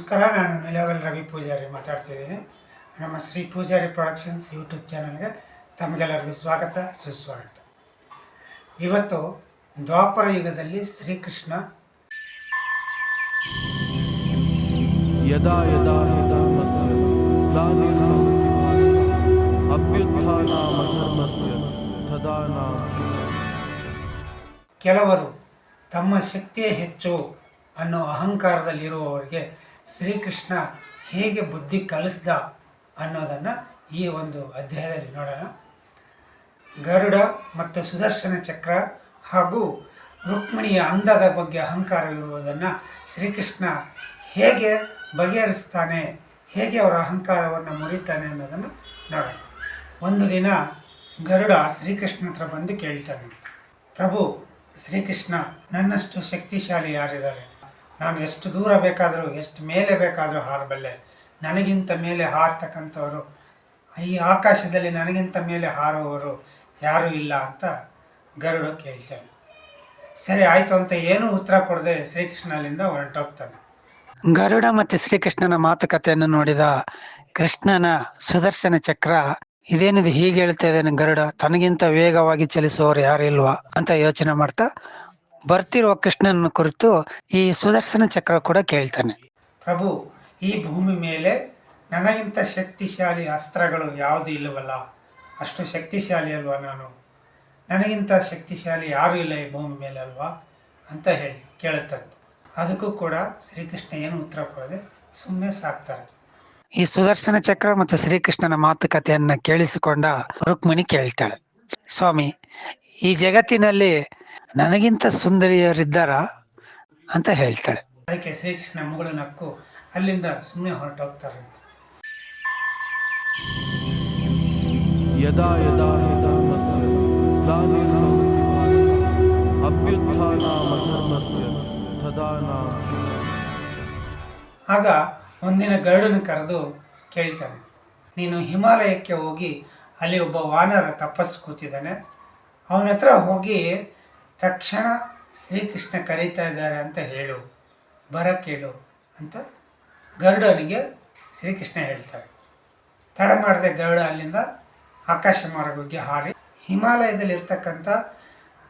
ನಮಸ್ಕಾರ ನಾನು ನಿಲವಲ್ ರವಿ ಪೂಜಾರಿ ಮಾತಾಡ್ತಿದ್ದೀನಿ ನಮ್ಮ ಶ್ರೀ ಪೂಜಾರಿ ಪ್ರೊಡಕ್ಷನ್ಸ್ ಯೂಟ್ಯೂಬ್ ಚಾನಲ್ಗೆ ತಮಗೆಲ್ಲರಿಗೂ ಸ್ವಾಗತ ಸುಸ್ವಾಗತ. ಇವತ್ತು ದ್ವಾಪರ ಯುಗದಲ್ಲಿ ಶ್ರೀಕೃಷ್ಣ ಯದಾ ಯದಾ ಯದಾ ಕೆಲವರು ತಮ್ಮ ಶಕ್ತಿಯೇ ಹೆಚ್ಚು ಅನ್ನೋ ಅಹಂಕಾರದಲ್ಲಿರುವವರಿಗೆ ಶ್ರೀಕೃಷ್ಣ ಹೇಗೆ ಬುದ್ಧಿ ಕಲಿಸ್ದ ಅನ್ನೋದನ್ನು ಈ ಒಂದು ಅಧ್ಯಾಯದಲ್ಲಿ ನೋಡೋಣ. ಗರುಡ ಮತ್ತು ಸುದರ್ಶನ ಚಕ್ರ ಹಾಗೂ ರುಕ್ಮಿಣಿಯ ಅಂದದ ಬಗ್ಗೆ ಅಹಂಕಾರವಿರುವುದನ್ನು ಶ್ರೀಕೃಷ್ಣ ಹೇಗೆ ಬಗೆಹರಿಸ್ತಾನೆ, ಹೇಗೆ ಅವರ ಅಹಂಕಾರವನ್ನು ಮುರಿತಾನೆ ಅನ್ನೋದನ್ನು ನೋಡೋಣ. ಒಂದು ದಿನ ಗರುಡ ಶ್ರೀಕೃಷ್ಣ ಹತ್ರ ಬಂದು ಕೇಳ್ತಾನೆ, ಪ್ರಭು, ಶ್ರೀಕೃಷ್ಣ ನನ್ನಷ್ಟು ಶಕ್ತಿಶಾಲಿ ಯಾರಿದ್ದಾರೆ? ನಾನು ಎಷ್ಟು ದೂರ ಬೇಕಾದರೂ, ಎಷ್ಟು ಮೇಲೆ ಬೇಕಾದರೂ ಹಾರಬಲ್ಲೆ ನನಗಿಂತ ಮೇಲೆ ಹಾರ್ತಕ್ಕಂಥವರು, ಈ ಆಕಾಶದಲ್ಲಿ ನನಗಿಂತ ಮೇಲೆ ಹಾರುವವರು ಯಾರೂ ಇಲ್ಲ ಅಂತ ಗರುಡ ಕೇಳ್ತಾನೆ ಸರಿ, ಆಯಿತು ಅಂತ ಏನೂ ಉತ್ತರ ಕೊಡದೆ ಶ್ರೀಕೃಷ್ಣನಿಂದ ಹೊರಟೋಗ್ತಾನೆ. ಗರುಡ ಮತ್ತು ಶ್ರೀಕೃಷ್ಣನ ಮಾತುಕತೆಯನ್ನು ನೋಡಿದ ಕೃಷ್ಣನ ಸುದರ್ಶನ ಚಕ್ರ, ಇದೇನಿದು ಹೀಗೆ ಹೇಳ್ತಾ ಇದ್ದಾನೆ ಗರುಡ, ತನಗಿಂತ ವೇಗವಾಗಿ ಚಲಿಸುವವರು ಇಲ್ವಾ ಅಂತ ಯೋಚನೆ ಮಾಡ್ತಾ ಬರ್ತಿರುವ ಕೃಷ್ಣನ ಕುರಿತು ಈ ಸುದರ್ಶನ ಚಕ್ರ ಕೂಡ ಕೇಳ್ತಾನೆ. ಪ್ರಭು ಈ ಭೂಮಿ ಮೇಲೆ ನನಗಿಂತ ಶಕ್ತಿಶಾಲಿ ಅಸ್ತ್ರಗಳು ಯಾವುದು ಇಲ್ಲವಲ್ಲ? ಅಷ್ಟು ಶಕ್ತಿಶಾಲಿ ಅಲ್ವಾ ನಾನು? ನನಗಿಂತ ಶಕ್ತಿಶಾಲಿ ಯಾರೂ ಇಲ್ಲ ಈ ಭೂಮಿ ಮೇಲೆ ಅಲ್ವಾ? ಅಂತ ಹೇಳಿ ಕೇಳುತ್ತದ್ದು. ಅದಕ್ಕೂ ಕೂಡ ಶ್ರೀಕೃಷ್ಣ ಏನು ಉತ್ತರ ಕೊಡದೆ ಸುಮ್ಮನೆ ಸಾಕ್ತಾರೆ. ಈ ಸುದರ್ಶನ ಚಕ್ರ ಮತ್ತು ಶ್ರೀಕೃಷ್ಣನ ಮಾತುಕತೆಯನ್ನು ಕೇಳಿಸಿಕೊಂಡ ರುಕ್ಮಿಣಿ ಕೇಳ್ತಾಳೆ. ಸ್ವಾಮಿ ಈ ಜಗತ್ತಿನಲ್ಲಿ ನನಗಿಂತ ಸುಂದರಿಯರಿದ್ದಾರ ಅಂತ ಹೇಳ್ತಾಳೆ. ಅದಕ್ಕೆ ಶ್ರೀಕೃಷ್ಣ ಮುಗಳು ನಕ್ಕು ಅಲ್ಲಿಂದ ಸುಮ್ಮನೆ ಹೊರಟೋಗ್ತಾರೆ ಯದಾ ಯದಾ ಯಧರ್ಮಸ್ಯ ಗ್ಲಾನಿರ್ಭವತಿ ಭಾರತ ಅಭ್ಯುತ್ಥಾನಾಮಧರ್ಮಸ್ಯ ತದಾ ಆಗ ಒಂದಿನ ಗರುಡನ ಕರೆದು ಕೇಳ್ತಾನೆ ನೀನು ಹಿಮಾಲಯಕ್ಕೆ ಹೋಗಿ ಅಲ್ಲಿ ಒಬ್ಬ ವಾನರ ತಪಸ್ಸು ಕೂತಿದ್ದಾನೆ ಅವನ ಹತ್ರ ಹೋಗಿ ತಕ್ಷಣ ಶ್ರೀಕೃಷ್ಣ ಕರೀತಾ ಇದ್ದಾರೆ ಅಂತ ಹೇಳು, ಬರ ಕೇಳು ಅಂತ ಗರುಡನಿಗೆ ಶ್ರೀಕೃಷ್ಣ ಹೇಳ್ತಾರೆ. ತಡ ಮಾಡದೆ ಗರುಡ ಅಲ್ಲಿಂದ ಆಕಾಶ ಮಾರ್ಗಕ್ಕೆ ಹಾರಿ. ಹಿಮಾಲಯದಲ್ಲಿರ್ತಕ್ಕಂಥ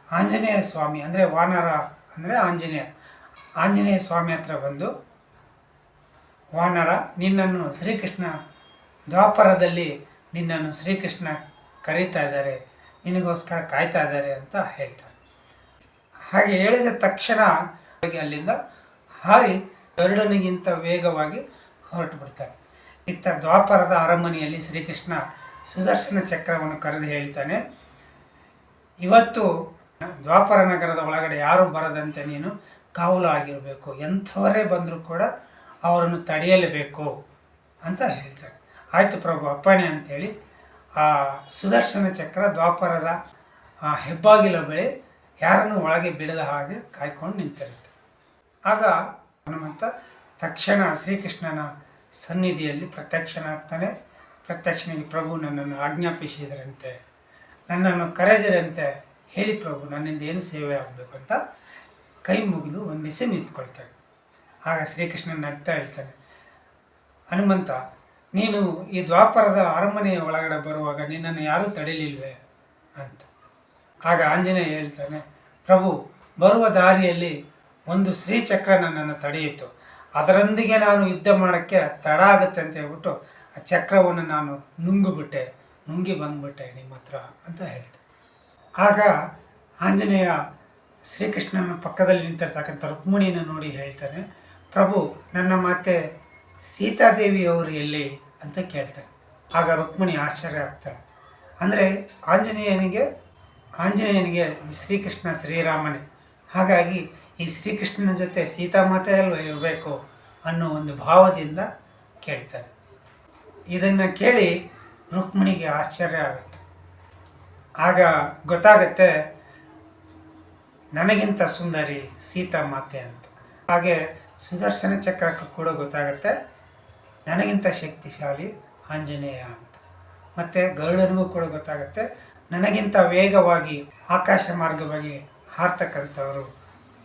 ಆಂಜನೇಯ ಸ್ವಾಮಿ, ಅಂದರೆ ವಾನರ, ಅಂದರೆ ಆಂಜನೇಯ ಆಂಜನೇಯ ಸ್ವಾಮಿ ಹತ್ರ ಬಂದು, ವಾನರ, ನಿನ್ನನ್ನು ಶ್ರೀಕೃಷ್ಣ ದ್ವಾಪರದಲ್ಲಿ ನಿನ್ನನ್ನು ಶ್ರೀಕೃಷ್ಣ ಕರೀತಾ ಇದ್ದಾರೆ, ನಿನಗೋಸ್ಕರ ಕಾಯ್ತಾ ಇದ್ದಾರೆ ಅಂತ ಹೇಳ್ತಾರೆ. ಹಾಗೆ ಹೇಳಿದ ತಕ್ಷಣ ಅಲ್ಲಿಂದ ಹಾರಿ ಗರುಡನಿಗಿಂತ ವೇಗವಾಗಿ ಹೊರಟು ಬಿಡ್ತಾರೆ ಇತ್ತ ದ್ವಾಪರದ ಅರಮನೆಯಲ್ಲಿ ಶ್ರೀಕೃಷ್ಣ ಸುದರ್ಶನ ಚಕ್ರವನ್ನು ಕರೆದು ಹೇಳ್ತಾನೆ, ಇವತ್ತು ದ್ವಾಪರ ನಗರದ ಒಳಗಡೆ ಯಾರು ಬರದಂತೆ ನೀನು ಕಾವಲು ಆಗಿರಬೇಕು. ಎಂಥವರೇ ಬಂದರೂ ಕೂಡ ಅವರನ್ನು ತಡೆಯಲೇಬೇಕು ಅಂತ ಹೇಳ್ತಾರೆ ಆಯಿತು ಪ್ರಭು, ಅಪ್ಪಣೆ ಅಂಥೇಳಿ ಆ ಸುದರ್ಶನ ಚಕ್ರ ದ್ವಾಪರದ ಹೆಬ್ಬಾಗಿಲ ಬಳಿ ಯಾರನ್ನು ಒಳಗೆ ಬಿಡದ ಹಾಗೆ ಕಾಯ್ಕೊಂಡು ನಿಂತಿರುತ್ತೆ. ಆಗ ಹನುಮಂತ ತಕ್ಷಣ ಶ್ರೀಕೃಷ್ಣನ ಸನ್ನಿಧಿಯಲ್ಲಿ ಪ್ರತ್ಯಕ್ಷನಾಗ್ತಾನೆ. ಪ್ರತ್ಯಕ್ಷನಿಗೆ, ಪ್ರಭು, ನನ್ನನ್ನು ಆಜ್ಞಾಪಿಸಿದರಂತೆ, ನನ್ನನ್ನು ಕರೆದಿರಂತೆ ಹೇಳಿ ಪ್ರಭು, ನನ್ನಿಂದ ಏನು ಸೇವೆ ಆಗಬೇಕು ಅಂತ ಕೈ ಮುಗಿದು ವಂದಿಸಿ ನಿಂತ್ಕೊಳ್ತಾನೆ. ಆಗ ಶ್ರೀಕೃಷ್ಣ ನಗ್ತಾ ಹೇಳ್ತಾನೆ, ಹನುಮಂತ, ನೀನು ಈ ದ್ವಾಪರದ ಅರಮನೆಯ ಒಳಗಡೆ ಬರುವಾಗ ನಿನ್ನನ್ನು ಯಾರೂ ತಡೆಯಲಿಲ್ವೇ ಅಂತ. ಆಗ ಆಂಜನೇಯ ಹೇಳ್ತಾನೆ, ಪ್ರಭು, ಬರುವ ದಾರಿಯಲ್ಲಿ ಒಂದು ಶ್ರೀಚಕ್ರ ನನ್ನನ್ನು ತಡೆಯಿತು. ಅದರೊಂದಿಗೆ ನಾನು ಯುದ್ಧ ಮಾಡೋಕ್ಕೆ ತಡ ಆಗುತ್ತೆ ಅಂತ ಹೇಳ್ಬಿಟ್ಟು ಆ ಚಕ್ರವನ್ನು ನಾನು ನುಂಗಿಬಿಟ್ಟೆ, ನುಂಗಿ ಬಂದ್ಬಿಟ್ಟೆ ನಿಮ್ಮ ಹತ್ರ ಅಂತ ಹೇಳ್ತೆ. ಆಗ ಆಂಜನೇಯ ಶ್ರೀಕೃಷ್ಣನ ಪಕ್ಕದಲ್ಲಿ ನಿಂತಿರ್ತಕ್ಕಂಥ ರುಕ್ಮಿಣಿನ ನೋಡಿ ಹೇಳ್ತಾನೆ, ಪ್ರಭು, ನನ್ನ ಮಾತೆ ಸೀತಾದೇವಿಯವರು ಎಲ್ಲಿ? ಅಂತ ಕೇಳ್ತಾನೆ. ಆಗ ರುಕ್ಮಿಣಿ ಆಶ್ಚರ್ಯ ಆಗ್ತಾಳೆ. ಅಂದರೆ ಆಂಜನೇಯನಿಗೆ ಆಂಜನೇಯನಿಗೆ ಶ್ರೀಕೃಷ್ಣ ಶ್ರೀರಾಮನೇ. ಹಾಗಾಗಿ ಈ ಶ್ರೀಕೃಷ್ಣನ ಜೊತೆ ಸೀತಾಮಾತೆ ಅಲ್ವಾ ಇರಬೇಕು ಅನ್ನೋ ಒಂದು ಭಾವದಿಂದ ಕೇಳ್ತಾನೆ. ಇದನ್ನು ಕೇಳಿ ರುಕ್ಮಿಣಿಗೆ ಆಶ್ಚರ್ಯ ಆಗುತ್ತೆ. ಆಗ ಗೊತ್ತಾಗತ್ತೆ, ನನಗಿಂತ ಸುಂದರಿ ಸೀತಾಮಾತೆ ಅಂತ. ಹಾಗೆ ಸುದರ್ಶನ ಚಕ್ರಕ್ಕೂ ಕೂಡ ಗೊತ್ತಾಗುತ್ತೆ, ನನಗಿಂತ ಶಕ್ತಿಶಾಲಿ ಆಂಜನೇಯ ಅಂತ. ಮತ್ತು ಗರುಡನಿಗೂ ಕೂಡ ಗೊತ್ತಾಗುತ್ತೆ ನನಗಿಂತ ವೇಗವಾಗಿ ಆಕಾಶ ಮಾರ್ಗವಾಗಿ ಹಾರ್ತಕ್ಕಂಥವರು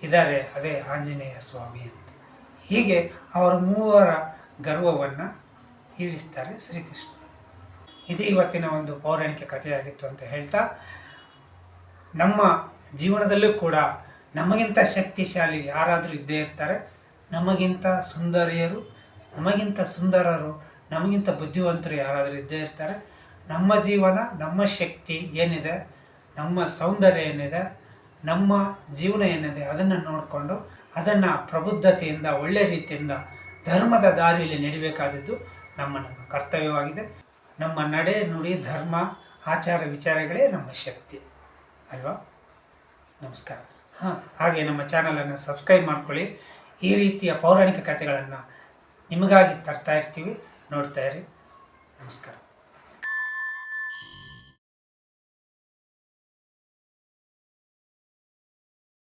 ಇದ್ದಾರೆ ಅದೇ ಆಂಜನೇಯ ಸ್ವಾಮಿ ಅಂತ. ಹೀಗೆ ಅವರ ಮೂವರ ಗರ್ವವನ್ನು ಇಳಿಸ್ತಾರೆ ಶ್ರೀಕೃಷ್ಣ. ಇದು ಇವತ್ತಿನ ಒಂದು ಪೌರಾಣಿಕ ಕಥೆಯಾಗಿತ್ತು ಅಂತ ಹೇಳ್ತಾ, ನಮ್ಮ ಜೀವನದಲ್ಲೂ ಕೂಡ ನಮಗಿಂತ ಶಕ್ತಿಶಾಲಿ ಯಾರಾದರೂ ಇದ್ದೇ ಇರ್ತಾರೆ, ನಮಗಿಂತ ಸುಂದರಿಯರು, ನಮಗಿಂತ ಸುಂದರರು, ನಮಗಿಂತ ಬುದ್ಧಿವಂತರು ಯಾರಾದರೂ ಇದ್ದೇ ಇರ್ತಾರೆ ನಮ್ಮ ಜೀವನ, ನಮ್ಮ ಶಕ್ತಿ ಏನಿದೆ, ನಮ್ಮ ಸೌಂದರ್ಯ ಏನಿದೆ, ನಮ್ಮ ಜೀವನ ಏನಿದೆ ಅದನ್ನು ನೋಡಿಕೊಂಡು ಅದನ್ನು ಪ್ರಬುದ್ಧತೆಯಿಂದ, ಒಳ್ಳೆ ರೀತಿಯಿಂದ, ಧರ್ಮದ ದಾರಿಯಲ್ಲಿ ನಡಿಬೇಕಾದದ್ದು ನಮ್ಮ ನಮ್ಮ ಕರ್ತವ್ಯವಾಗಿದೆ. ನಮ್ಮ ನಡೆ, ನುಡಿ, ಧರ್ಮ, ಆಚಾರ ವಿಚಾರಗಳೇ ನಮ್ಮ ಶಕ್ತಿ. ಅಲ್ವಾ? ನಮಸ್ಕಾರ. ಹಾಂ, ಹಾಗೆ ನಮ್ಮ ಚಾನಲನ್ನು ಸಬ್ಸ್ಕ್ರೈಬ್ ಮಾಡ್ಕೊಳ್ಳಿ. ಈ ರೀತಿಯ ಪೌರಾಣಿಕ ಕಥೆಗಳನ್ನು ನಿಮಗಾಗಿ ತರ್ತಾ ಇರ್ತೀವಿ. ನೋಡ್ತಾ ಇರಿ. ನಮಸ್ಕಾರ.